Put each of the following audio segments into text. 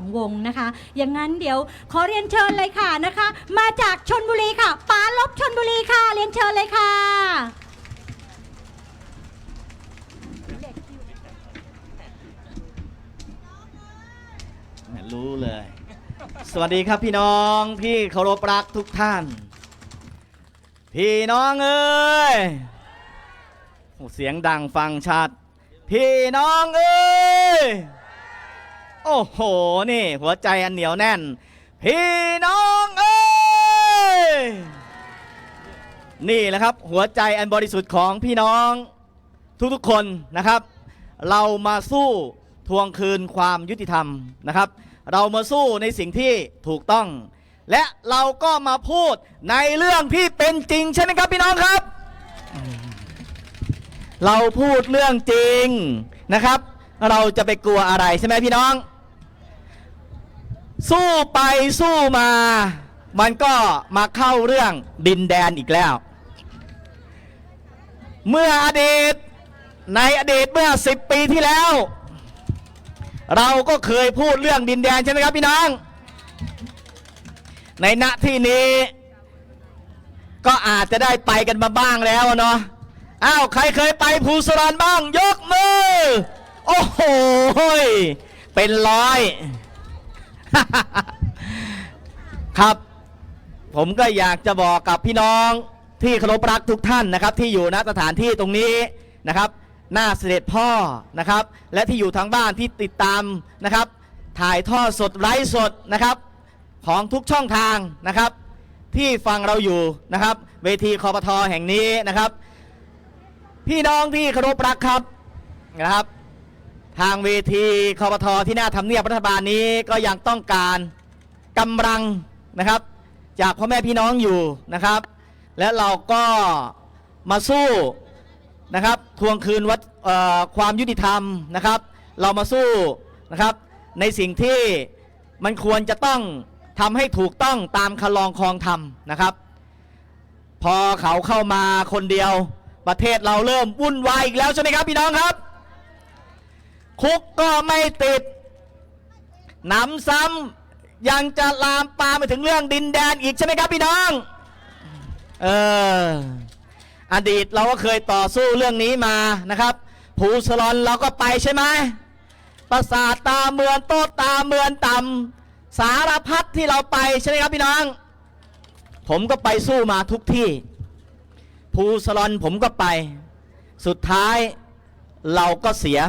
2 วงนะคะ อย่างนั้นเดี๋ยวขอเรียนเชิญเลยค่ะนะคะ มาจากชนบุรีค่ะปาลบชนบุรีค่ะ เรียนเชิญเลยค่ะ รู้เลย สวัสดีครับพี่น้องพี่เคารพรักทุกท่าน พี่น้องเอ้ยเสียงดังฟังชัด พี่น้องเอ้ย โอ้โห นี่ หัวใจอันเหนียวแน่น พี่น้องเอ้ย นี่แหละครับ หัวใจอันบริสุทธิ์ของพี่น้องทุกๆคนนะครับ เรามาสู้ทวงคืนความยุติธรรมนะครับ เรามาสู้ในสิ่งที่ถูกต้อง และเราก็มาพูดในเรื่องที่เป็นจริงใช่ไหมครับพี่น้องครับ เราพูดเรื่องจริงนะครับ เราจะไปกลัวอะไรใช่ไหมพี่น้อง สู้ไปสู้มา มันก็มาเข้าเรื่องดินแดนอีกแล้ว เมื่ออดีตในอดีตเมื่อ 10 ปีที่แล้ว เราก็เคยพูดเรื่องดินแดนใช่ไหมครับพี่น้อง ในณที่นี้ ก็อาจจะได้ไปกันมาบ้างแล้วเนาะอ้าวใครเคยไปภูสรานบ้าง ยกมือ โอ้โหเป็นร้อย ครับ ผมก็อยากจะบอกกับพี่น้องที่เคารพรักทุกท่านนะครับ ที่อยู่ณสถานที่ตรงนี้นะครับ หน้าเสด็จพ่อนะครับ และที่อยู่ทางบ้านที่ติดตามนะครับ ถ่ายทอดสดไลฟ์สดนะครับ ของทุกช่องทางนะครับ ที่ฟังเราอยู่นะครับ เวทีคอปทอแห่งนี้นะครับ พี่น้องที่เคารพรักครับนะครับ ทางเวทีคอปทที่หน้าทำเนียบรัฐบาลนี้ก็ยังต้องการกำลังนะครับ จากพ่อแม่พี่น้องอยู่นะครับ และเราก็มาสู้นะครับทวงคืนวัดความยุติธรรมนะครับ เรามาสู้นะครับ ในสิ่งที่มันควรจะต้องทำให้ถูกต้องตามคลองคลองธรรมนะครับ พอเขาเข้ามาคนเดียวประเทศเราเริ่มวุ่นวายอีกแล้วใช่ไหมครับพี่น้องครับ คุกก็ไม่ติดหนำซ้ำยังจะลามปามไปถึงเรื่องดินแดนอีกใช่ไหมครับพี่น้อง เออ อดีตเราก็เคยต่อสู้เรื่องนี้มานะครับภูสลอนเราก็ไปใช่ไหมปราสาทตาเมือนโต๊ะตาเมือนต่ำสารพัดที่เราไปใช่ไหมครับพี่น้อง ผมก็ไปสู้มาทุกที่ภูสลอนผมก็ไป สุดท้ายเราก็เสีย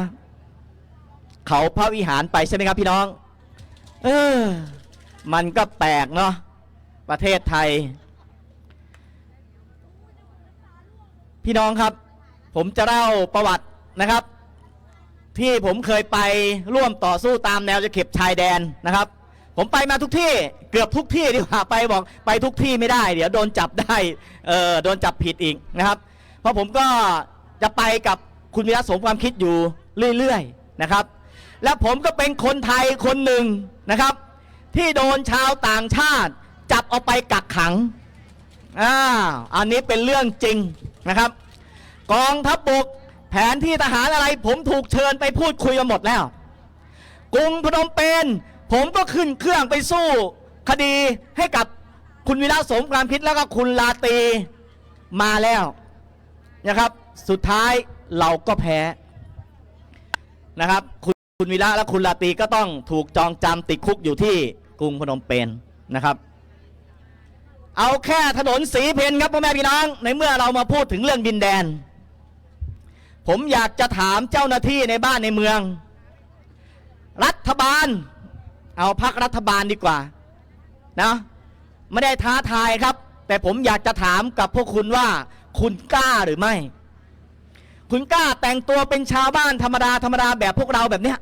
เขาพระวิหารไปใช่ไหมครับพี่น้อง เออ มันก็แปลกเนาะประเทศไทย พี่น้องครับ ผมจะเล่าประวัตินะครับ ที่ผมเคยไปร่วมต่อสู้ตามแนวจะเข็บชายแดนนะครับ ผมไปมาทุกที่เกือบทุกที่ดีกว่าไปบอกไปทุกที่ไม่ได้ เดี๋ยวโดนจับได้เออโดนจับผิดอีกนะครับ เพราะผมก็จะไปกับคุณวิรัตสมความคิดอยู่เรื่อยๆนะครับ และผมก็เป็นคนไทยคนหนึ่งนะครับ ที่โดนชาวต่างชาติ จับเอาไปกักขังอ่าอันนี้เป็นเรื่องจริงนะครับ กองทัพบกแผนที่ทหารอะไร ผมถูกเชิญไปพูดคุยมาหมดแล้วกรุงพนมเปญผมก็ขึ้นเครื่องไปสู้คดีให้กับคุณวิระสมความคิดแล้วก็คุณลาตีมาแล้วนะครับ สุดท้ายเราก็แพ้นะครับ คุณวิระและคุณลาตีก็ต้องถูกจองจำติดคุกอยู่ที่กรุงพนมเปญนะครับ เอาแค่ถนนสีเพนครับพ่อแม่พี่น้อง ในเมื่อเรามาพูดถึงเรื่องดินแดน ผมอยากจะถามเจ้าหน้าที่ในบ้านในเมือง รัฐบาล เอาพักรัฐบาลดีกว่านะไม่ได้ท้าทายครับ แต่ผมอยากจะถามกับพวกคุณว่าคุณกล้าหรือไม่ คุณกล้าแต่งตัวเป็นชาวบ้านธรรมดาธรรมดาแบบพวกเราแบบเนี้ย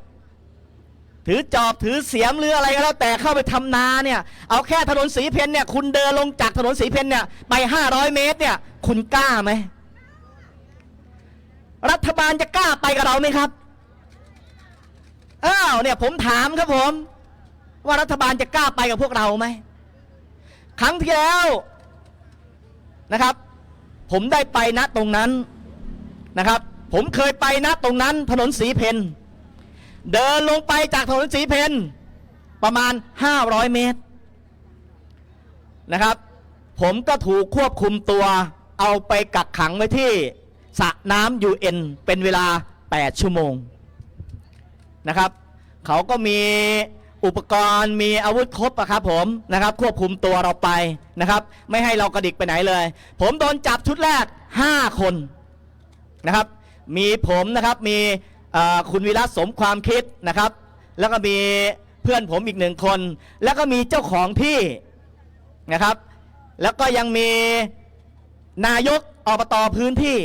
ถือจอบถือเสียมหรืออะไรก็แล้วแต่เข้าไปทำนาเนี่ย เอาแค่ถนนสีเพนเนี่ยคุณเดินลงจากถนนสีเพนเนี่ยไป500เมตรเนี่ย คุณกล้าไหมรัฐบาลจะกล้าไปกับเราไหมครับอ้าวเนี่ยผมถามครับผม ว่ารัฐบาลจะกล้าไปกับพวกเราไหมครั้งที่แล้วนะครับ ผมได้ไปณตรงนั้น นะครับ ผมเคยไปณตรงนั้นถนนสีเพนเดินลงไปจากถนนสีเพนประมาณ 500 เมตรนะครับ ผมก็ถูกควบคุมตัว เอาไปกักขังไว้ที่สระน้ำยูเอ็นเป็นเวลา 8 ชั่วโมงนะครับ เขาก็มีอุปกรณ์มีอาวุธครบอะครับผมนะครับ ควบคุมตัวเราไปนะครับ ไม่ให้เรากระดิกไปไหนเลย ผมโดนจับชุดแรก 5 คน นะครับ มีผมนะครับมีคุณวิรัตสมความคิดนะครับ แล้วก็มีเพื่อนผมอีกหนึ่งคน แล้วก็มีเจ้าของที่นะครับ แล้วก็ยังมีนายกอบตพื้นที่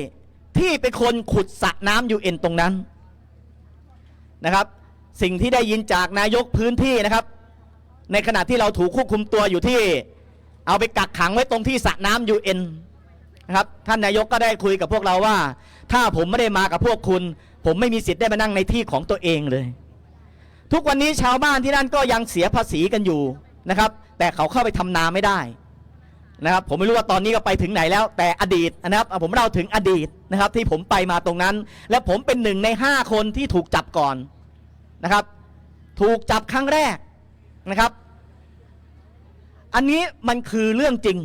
ที่เป็นคนขุดสระน้ำยูเอ็นตรงนั้นนะครับ สิ่งที่ได้ยินจากนายกพื้นที่นะครับ ในขณะที่เราถูกควบคุมตัวอยู่ที่ เอาไปกักขังไว้ตรงที่สระน้ำยูเอ็นนะครับท่านนายกก็ได้คุยกับพวกเราว่า ถ้าผมไม่ได้มากับพวกคุณ ผมไม่มีสิทธิ์ได้มานั่งในที่ของตัวเองเลย ทุกวันนี้ชาวบ้านที่นั่นก็ยังเสียภาษีกันอยู่นะครับ แต่เขาเข้าไปทำนาไม่ได้นะครับผมไม่รู้ว่าตอนนี้ก็ไปถึงไหนแล้ว แต่อดีตนะครับผมเล่าถึงอดีตนะครับ ที่ผมไปมาตรงนั้น และผมเป็นหนึ่งในห้าคนที่ถูกจับก่อนนะครับ ถูกจับครั้งแรกนะครับ อันนี้มันคือเรื่องจริง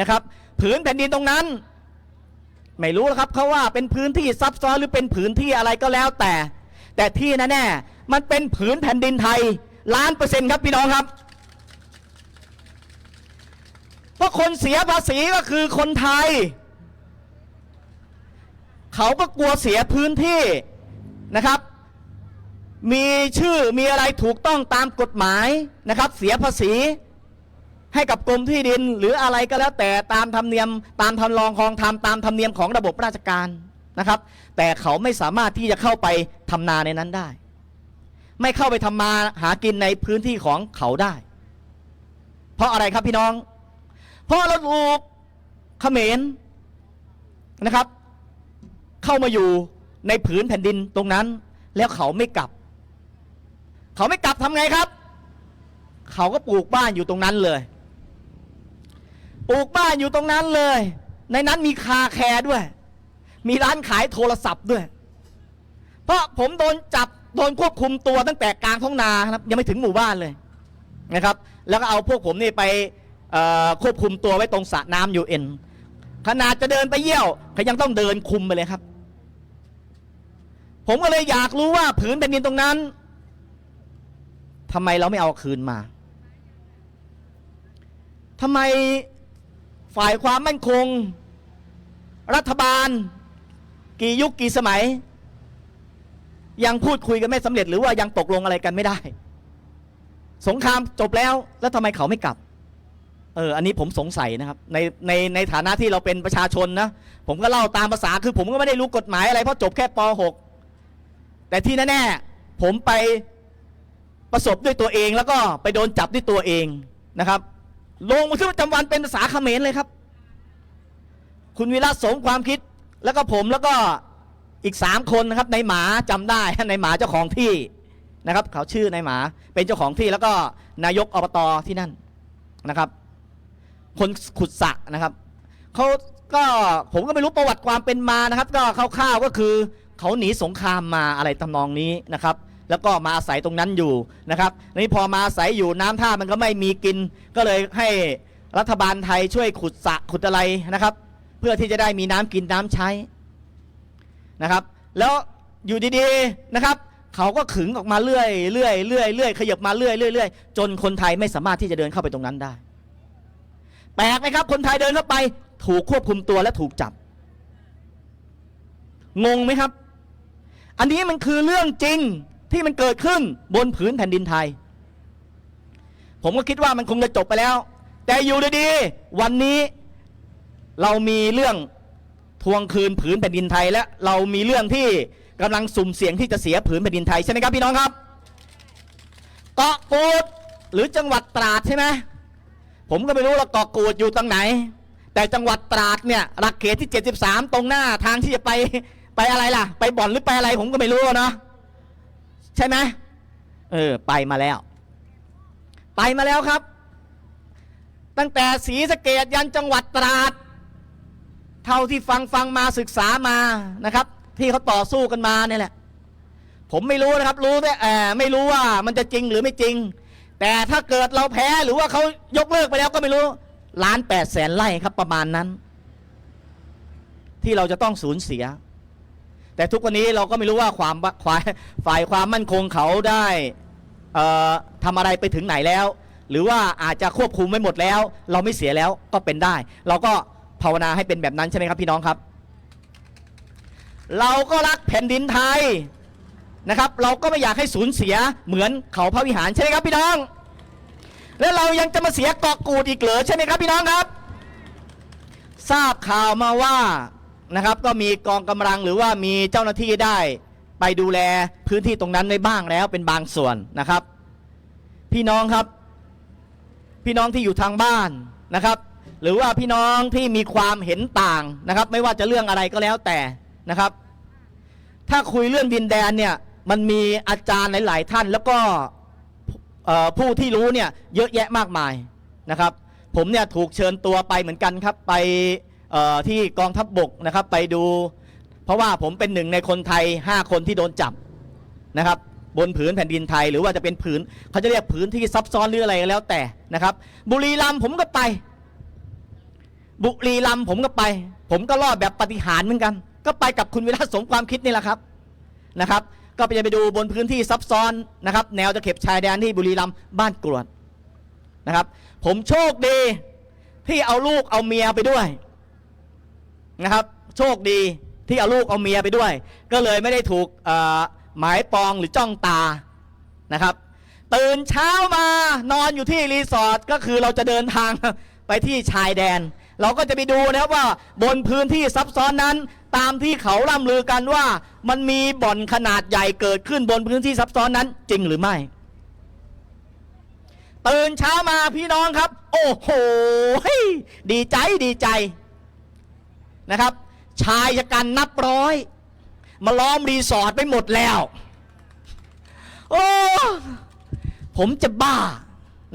นะครับ ผืนแผ่นดินตรงนั้น ไม่รู้แล้วครับเขาว่าเป็นพื้นที่ซับซ้อนหรือเป็นผืนที่อะไรก็แล้วแต่ แต่ที่แน่ๆมันเป็นผืนแผ่นดินไทยล้านเปอร์เซ็นต์ครับพี่น้องครับเพราะคนเสียภาษีก็คือคนไทย เขาก็กลัวเสียพื้นที่นะครับ มีชื่อมีอะไรถูกต้องตามกฎหมายนะครับ เสียภาษี ให้กับกรมที่ดินหรืออะไรก็แล้วแต่ตามธรรมเนียม ตามทำรองคองทำตามธรรมเนียมของระบบราชการนะครับ แต่เขาไม่สามารถที่จะเข้าไปทำนาในนั้นได้ ไม่เข้าไปทำมาหากินในพื้นที่ของเขาได้ เพราะอะไรครับพี่น้อง เพราะเราถูกเขมรนะครับ เข้ามาอยู่ในผืนแผ่นดินตรงนั้น แล้วเขาไม่กลับ เขาไม่กลับทำไงครับ เขาก็ปลูกบ้านอยู่ตรงนั้นเลย ปลูกบ้านอยู่ตรงนั้นเลย ในนั้นมีคาแคร์ด้วย มีร้านขายโทรศัพท์ด้วย เพราะผมโดนจับโดนควบคุมตัวตั้งแต่กลางท้องนาครับยังไม่ถึงหมู่บ้านเลยนะครับ แล้วก็เอาพวกผมนี่ไปควบคุมตัวไว้ตรงสระน้ำยูเอ็นขนาดจะเดินไปเยี่ยวเขายังต้องเดินคุมไปเลยครับ ผมก็เลยอยากรู้ว่าผืนแผ่นดินตรงนั้นทำไมเราไม่เอาคืนมาทำไม ฝ่ายความมั่นคง รัฐบาล กี่ยุคกี่สมัย ยังพูดคุยกันไม่สำเร็จหรือว่ายังตกลงอะไรกันไม่ได้ สงครามจบแล้ว แล้วทำไมเขาไม่กลับเอออันนี้ผมสงสัยนะครับในในในฐานะที่เราเป็นประชาชนนะผมก็เล่าตามภาษาคือผมก็ไม่ได้รู้กฎหมายอะไรเพราะจบแค่ป .6 แต่ที่แน่ๆผมไปประสบด้วยตัวเองแล้วก็ไปโดนจับด้วยตัวเองนะครับ ลงบันทึกประจำวันเป็นภาษาเขมรเลยครับ คุณวิรัตสมความคิดแล้วก็ผมแล้วก็อีกสามคนนะครับในหมาจำได้ในหมาเจ้าของที่นะครับ เขาชื่อในหมาเป็นเจ้าของที่แล้วก็นายกอบตที่นั่นนะครับ คนขุดสระนะครับเขาก็ผมก็ไม่รู้ประวัติความเป็นมานะครับ ก็คร่าวๆก็คือเขาหนีสงครามมาอะไรทำนองนี้นะครับ แล้วก็มาอาศัยตรงนั้นอยู่นะครับนี่พอมาอาศัยอยู่น้ำท่ามันก็ไม่มีกิน ก็เลยให้รัฐบาลไทยช่วยขุดสระขุดอะไรนะครับ เพื่อที่จะได้มีน้ำกินน้ำใช้นะครับ แล้วอยู่ดีๆนะครับเขาก็ขึงออกมาเรื่อยเรื่อยเรื่อยเรื่อยขยับมาเรื่อยเรื่อยเรื่อยจนคนไทยไม่สามารถที่จะเดินเข้าไปตรงนั้นได้แปลกไหมครับ คนไทยเดินเข้าไป ถูกควบคุมตัวและถูกจับ งงไหมครับ อันนี้มันคือเรื่องจริง ที่มันเกิดขึ้นบนผืนแผ่นดินไทย ผมก็คิดว่ามันคงจะจบไปแล้ว แต่อยู่ดีๆวันนี้เรามีเรื่องทวงคืนผืนแผ่นดินไทยและเรามีเรื่องที่กำลังสุ่มเสี่ยงที่จะเสียผืนแผ่นดินไทยใช่ไหมครับพี่น้องครับเกาะกูดหรือจังหวัดตราดใช่ไหมผมก็ไม่รู้ว่าเกาะกูดอยู่ตรงไหน แต่จังหวัดตราดเนี่ยหลักเขตที่ 73 ตรงหน้าทางที่จะไปไปอะไรล่ะ ไปบ่อนหรือไปอะไรผมก็ไม่รู้เนาะ ใช่ไหมเออไปมาแล้ว ไปมาแล้วครับ ตั้งแต่ศรีสะเกดยันจังหวัดตราด เท่าที่ฟังฟังมาศึกษามานะครับ ที่เขาต่อสู้กันมาเนี่ยแหละ ผมไม่รู้นะครับ รู้แต่แอบไม่รู้ว่ามันจะจริงหรือไม่จริง แต่ถ้าเกิดเราแพ้หรือว่าเขายกเลิกไปแล้วก็ไม่รู้ล้านแปดแสนไร่ครับประมาณนั้น ที่เราจะต้องสูญเสีย แต่ทุกวันนี้เราก็ไม่รู้ว่าความฝ่ายฝ่ายความมั่นคงเขาได้ทำอะไรไปถึงไหนแล้ว หรือว่าอาจจะควบคุมไม่หมดแล้ว เราไม่เสียแล้วก็เป็นได้ เราก็ภาวนาให้เป็นแบบนั้นใช่ไหมครับพี่น้องครับ เราก็รักแผ่นดินไทยนะครับเราก็ไม่อยากให้สูญเสียเหมือนเขาพระวิหารใช่ไหมครับพี่น้อง แล้วเรายังจะมาเสียเกาะกูดอีกเหรอใช่ไหมครับพี่น้องครับ ทราบข่าวมาว่า นะครับ ก็มีกองกำลังหรือว่ามีเจ้าหน้าที่ได้ ไปดูแลพื้นที่ตรงนั้นไว้บ้างแล้วเป็นบางส่วนนะครับ พี่น้องครับ พี่น้องที่อยู่ทางบ้านนะครับ หรือว่าพี่น้องที่มีความเห็นต่างนะครับ ไม่ว่าจะเรื่องอะไรก็แล้วแต่นะครับ ถ้าคุยเรื่องดินแดนเนี่ยมันมีอาจารย์หลาย ๆ ท่านแล้วก็ผู้ที่รู้เนี่ยเยอะแยะมากมายนะครับ ผมเนี่ยถูกเชิญตัวไปเหมือนกันครับไป ที่กองทัพบบกนะครับไปดู เพราะว่าผมเป็นหนึ่งในคนไทย 5 คนที่โดนจับนะครับบนผืนแผ่นดินไทยหรือว่าจะเป็นผืนเขาจะเรียกผืนที่ซับซ้อนหรืออะไรก็แล้วแต่นะครับ บุรีรัมย์ผมก็ไป บุรีรัมย์ผมก็ไป ผมก็รอดแบบปฏิหารเหมือนกัน ก็ไปกับคุณวิรัตสมความคิดนี่แหละครับนะครับ ก็ไปจะไปดูบนพื้นที่ซับซ้อนนะครับ แนวตะเข็บชายแดนที่บุรีรัมย์บ้านกรวดนะครับ ผมโชคดีที่เอาลูกเอาเมียไปด้วย นะครับ โชคดีที่เอาลูกเอาเมียไปด้วย ก็เลยไม่ได้ถูกหมายปองหรือจ้องตานะครับ ตื่นเช้ามานอนอยู่ที่รีสอร์ทก็คือเราจะเดินทางไปที่ชายแดน เราก็จะไปดูนะครับว่าบนพื้นที่ซับซ้อนนั้น ตามที่เขาล่ำลือกันว่า มันมีบ่อนขนาดใหญ่เกิดขึ้นบนพื้นที่ซับซ้อนนั้นจริงหรือไม่ตื่นเช้ามาพี่น้องครับ โอ้โหดีใจดีใจ นะครับ ชายชะกันนับร้อย มาล้อมรีสอร์ทไปหมดแล้ว โอ้ผมจะบ้า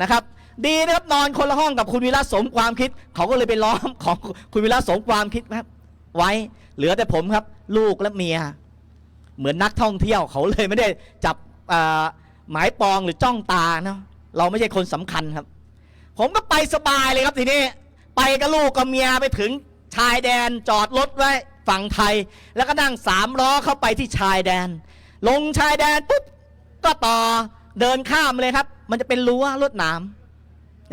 นะครับ ดีนะครับนอนคนละห้องกับคุณวิระสมความคิด เขาก็เลยไปล้อมของคุณวิระสมความคิดครับ ไว้เหลือแต่ผมครับ ลูกและเมีย เหมือนนักท่องเที่ยวเขาเลยไม่ได้จับหมายปองหรือจ้องตาเนาะเราไม่ใช่คนสำคัญครับ ผมก็ไปสบายเลยครับทีนี้ ไปกับลูกกับเมียไปถึง ชายแดนจอดรถไว้ฝั่งไทย แล้วก็นั่งสามล้อเข้าไปที่ชายแดน ลงชายแดนปุ๊บก็ต่อเดินข้ามเลยครับ มันจะเป็นรั้วลวดหนาม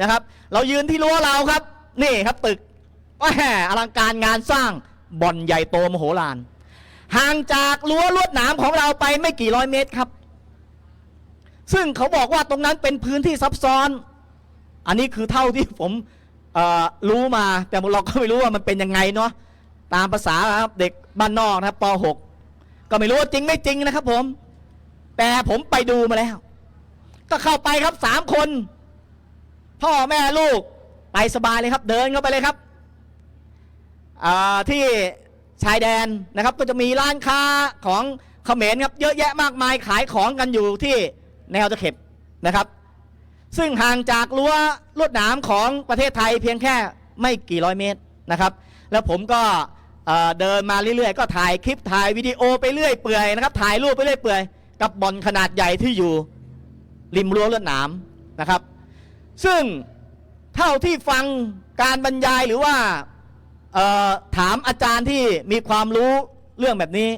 นะครับ เรายืนที่รั้วเราครับ นี่ครับตึกแหอลังการงานสร้างบ่อนใหญ่โตมโหฬารห่างจากรั้วลวดหนามของเราไปไม่กี่ร้อยเมตรครับ ซึ่งเขาบอกว่าตรงนั้นเป็นพื้นที่ซับซ้อน อันนี้คือเท่าที่ผม รู้มาแต่เราก็ไม่รู้ว่ามันเป็นยังไงเนาะตามภาษาครับเด็กบ้านนอกนะครับป .6 ก็ไม่รู้ว่าจริงไม่จริงนะครับ ผม แต่ผมไปดูมาแล้ว ก็เข้าไปครับสามคน พ่อแม่ลูกไปสบายเลยครับ เดินเข้าไปเลยครับที่ชายแดนนะครับ ก็จะมีร้านค้าของเขมรครับ เยอะแยะมากมายขายของกันอยู่ที่แนวตะเข็บนะครับ ซึ่งห่างจากรั้วลวดหนามของประเทศไทยเพียงแค่ไม่กี่ร้อยเมตรนะครับ แล้วผมก็เดินมาเรื่อยๆ ก็ถ่ายคลิปถ่ายวิดีโอไปเรื่อยเปื่อยนะครับ ถ่ายรูปไปเรื่อยเปื่อยกับบอนขนาดใหญ่ที่อยู่ริมรั้วลวดหนามนะครับ ซึ่งเท่าที่ฟังการบรรยายหรือว่าถามอาจารย์ที่มีความรู้เรื่องแบบนี้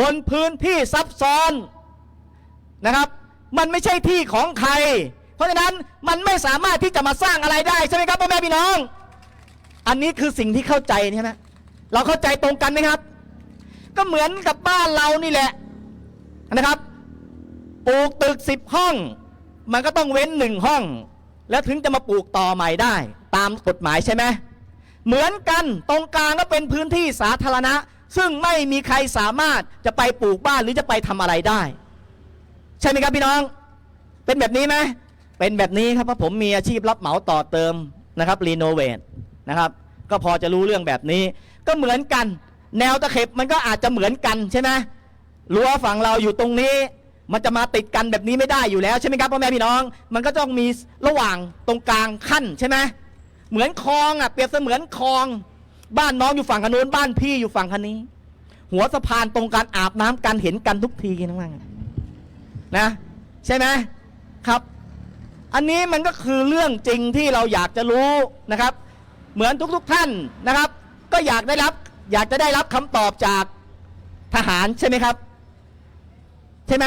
บนพื้นที่ซับซ้อนนะครับ มันไม่ใช่ที่ของใคร เพราะฉะนั้นมันไม่สามารถที่จะมาสร้างอะไรได้ใช่ไหมครับพ่อแม่พี่น้อง อันนี้คือสิ่งที่เข้าใจใช่ไหมเราเข้าใจตรงกันไหมครับ ก็เหมือนกับบ้านเรานี่แหละนะครับปลูกตึกสิบห้อง มันก็ต้องเว้นหนึ่งห้อง แล้วถึงจะมาปลูกต่อใหม่ได้ ตามกฎหมายใช่ไหมเหมือนกันตรงกลางก็เป็นพื้นที่สาธารณะ ซึ่งไม่มีใครสามารถจะไปปลูกบ้านหรือจะไปทำอะไรได้ ใช่ไหมครับพี่น้อง เป็นแบบนี้ไหม เป็นแบบนี้ครับเพราะผมมีอาชีพรับเหมาต่อเติมนะครับรีโนเวทนะครับ ก็พอจะรู้เรื่องแบบนี้ ก็เหมือนกัน แนวตะเข็บมันก็อาจจะเหมือนกันใช่ไหมรั้วฝั่งเราอยู่ตรงนี้ มันจะมาติดกันแบบนี้ไม่ได้อยู่แล้วใช่ไหมครับพ่อแม่พี่น้อง มันก็ต้องมีระหว่างตรงกลางขั้นใช่ไหมเหมือนคลองอะเปรียบเสมือนคลอง บ้านน้องอยู่ฝั่งคันนู้นบ้านพี่อยู่ฝั่งคันนี้ หัวสะพานตรงการอาบน้ำกันเห็นกันทุกทีนะว่งั้นนะใช่ไหมครับ อันนี้มันก็คือเรื่องจริงที่เราอยากจะรู้นะครับ เหมือนทุกๆท่านนะครับ ก็อยากได้รับอยากจะได้รับคำตอบจากทหารใช่ไหมครับ ใช่ไหม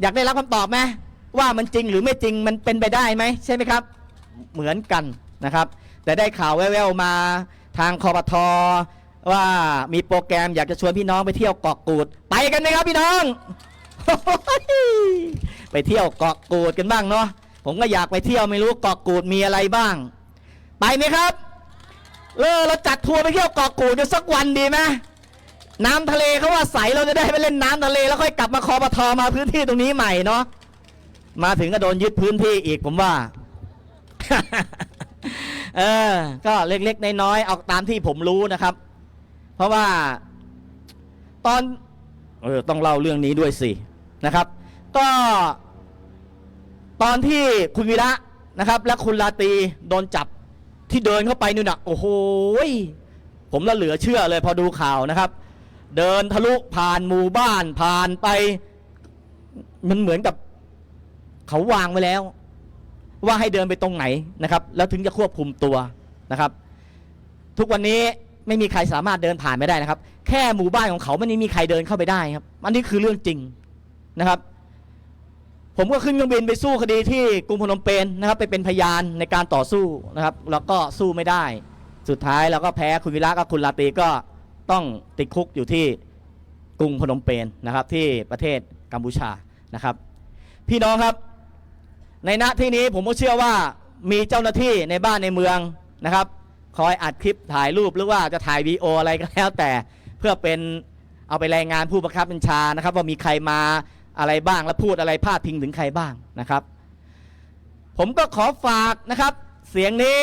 อยากได้รับคำตอบไหมว่ามันจริงหรือไม่จริงมันเป็นไปได้ไหมใช่ไหมครับ เหมือนกันนะครับ แต่ได้ข่าวแว่วๆมาทางคอปทว่ามีโปรแกรมอยากจะชวนพี่น้องไปเที่ยวเกาะกูด ไปกันไหมครับพี่น้อง ไปเที่ยวเกาะกูดกันบ้างเนาะ ผมก็อยากไปเที่ยวไม่รู้เกาะกูดมีอะไรบ้าง ไปไหมครับเออเราจัดทัวร์ไปเที่ยวเกาะกูดกันสักวันดีไหมน้ำทะเลเขาว่าใสเราจะได้ไปเล่นน้ำทะเลแล้วค่อยกลับมาคอปทอมาพื้นที่ตรงนี้ใหม่เนาะมาถึงก็โดนยึดพื้นที่อีกผมว่า เออ ก็เล็กๆน้อยๆเอาตามที่ผมรู้นะครับ เพราะว่า ตอน เออต้องเล่าเรื่องนี้ด้วยสินะครับ ก็ ตอนที่คุณวีระนะครับ และคุณลาตีโดนจับที่เดินเข้าไปนู่นน่ะโอ้โหผมละเหลือเชื่อเลยพอดูข่าวนะครับ เดินทะลุผ่านหมู่บ้านผ่านไป มันเหมือนกับเขาวางไว้แล้ว ว่าให้เดินไปตรงไหนนะครับ แล้วถึงจะควบคุมตัวนะครับ ทุกวันนี้ไม่มีใครสามารถเดินผ่านไม่ได้นะครับ แค่หมู่บ้านของเขาไม่มีใครเดินเข้าไปได้ครับ อันนี้คือเรื่องจริงนะครับ ผมก็ขึ้นเครื่องบินไปสู้คดีที่กรุงพนมเปญนะครับ ไปเป็นพยานในการต่อสู้นะครับ แล้วก็สู้ไม่ได้ สุดท้ายเราก็แพ้คุณวิระกับคุณลาตีก็ต้องติดคุกอยู่ที่กรุงพนมเปญนะครับ ที่ประเทศกัมพูชานะครับ พี่น้องครับ ในณที่นี้ผมก็เชื่อว่ามีเจ้าหน้าที่ในบ้านในเมืองนะครับ คอยอัดคลิปถ่ายรูปหรือว่าจะถ่ายวีดีโออะไรก็แล้วแต่เพื่อเป็นเอาไปรายงานผู้บังคับบัญชานะครับ ว่ามีใครมา อะไรบ้างและพูดอะไรพาดพิงถึงใครบ้างนะครับ ผมก็ขอฝากนะครับ เสียงนี้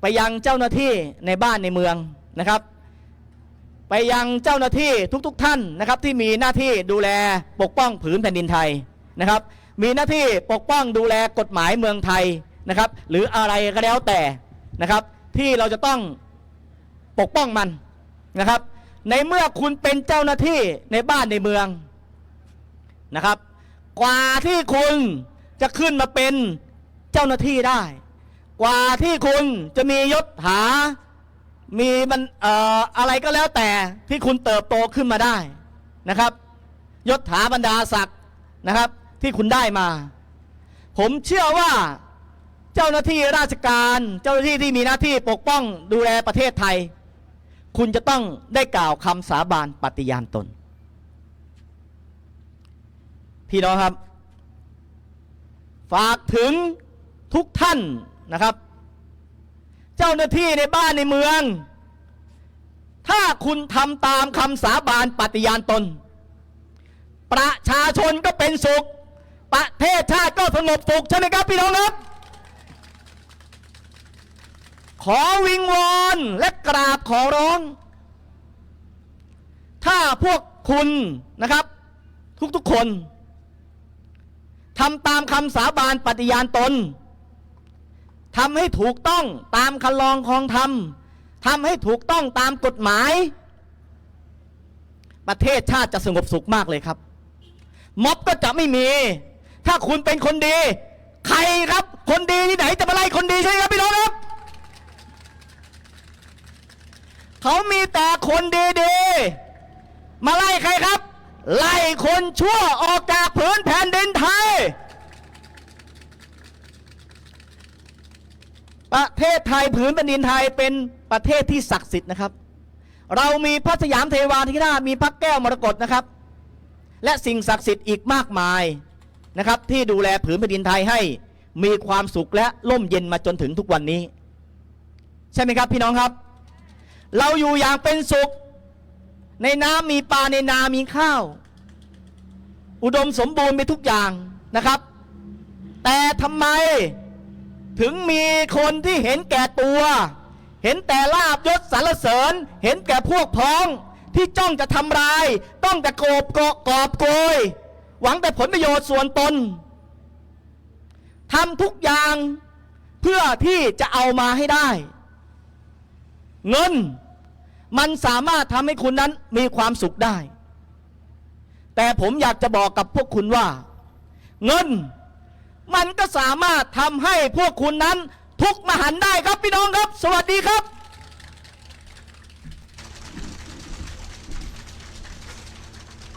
ไปยังเจ้าหน้าที่ในบ้านในเมืองนะครับ ไปยังเจ้าหน้าที่ทุกๆทท่านนะครับ ที่มีหน้าที่ดูแลปกป้องผืนแผ่นดินไทยนะครับ มีหน้าที่ปกป้องดูแลกฎหมายเมืองไทยนะครับ หรืออะไรก็แล้วแต่นะครับ ที่เราจะต้องปกป้องมันนะครับ ในเมื่อคุณเป็นเจ้าหน้าที่ในบ้านในเมือง นะครับ กว่าที่คุณจะขึ้นมาเป็นเจ้าหน้าที่ได้ กว่าที่คุณจะมียศถามีมันเอ่ออะไรก็แล้วแต่ที่คุณเติบโตขึ้นมาได้นะครับ ยศถาบรรดาศักดิ์นะครับ ที่คุณได้มา ผมเชื่อว่าเจ้าหน้าที่ราชการ เจ้าหน้าที่ที่มีหน้าที่ปกป้องดูแลประเทศไทย คุณจะต้องได้กล่าวคำสาบานปฏิญาณตน พี่น้องครับ ฝากถึงทุกท่านนะครับ เจ้าหน้าที่ในบ้านในเมือง ถ้าคุณทำตามคำสาบานปฏิญาณตน ประชาชนก็เป็นสุข ประเทศชาติก็สงบสุขใช่ไหมครับพี่น้องครับ ขอวิงวอนและกราบขอร้อง ถ้าพวกคุณนะครับ ทุกๆคน ทำตามคำสาบานปฏิญาณตนทำให้ถูกต้องตามคันลองคองธรรมทำให้ถูกต้องตามกฎหมาย ประเทศชาติจะสงบสุขมากเลยครับ ม็อบก็จะไม่มี ถ้าคุณเป็นคนดี ใครครับ คนดีที่ไหนจะมาไล่คนดีใช่ไหมครับพี่น้องครับ เขามีแต่คนดีๆมาไล่ใครครับ ไล่คนชั่วออกจากผืนแผ่นดินไทย ประเทศไทยผืนแผ่นดินไทยเป็นประเทศที่ศักดิ์สิทธิ์นะครับ เรามีพระสยามเทวาธิราชมีพระแก้วมรกตนะครับ และสิ่งศักดิ์สิทธิ์อีกมากมายนะครับ ที่ดูแลผืนแผ่นดินไทยให้มีความสุขและร่มเย็นมาจนถึงทุกวันนี้ ใช่ไหมครับพี่น้องครับ เราอยู่อย่างเป็นสุข ในน้ำมีปลาในนามีข้าว อุดมสมบูรณ์ไปทุกอย่างนะครับ แต่ทำไมถึงมีคนที่เห็นแก่ตัว เห็นแต่ลาบยศสรรเสริญ เห็นแก่พวกพ้องที่จ้องจะทำลาย ต้องจะโกบเกาะกอบโกย หวังแต่ผลประโยชน์ส่วนตนทำทุกอย่างเพื่อที่จะเอามาให้ได้ เงิน มันสามารถทำให้คุณนั้นมีความสุขได้ แต่ผมอยากจะบอกกับพวกคุณว่า เงิน มันก็สามารถทำให้พวกคุณนั้นทุกข์มหันต์ได้ครับพี่น้องครับ สวัสดีครับ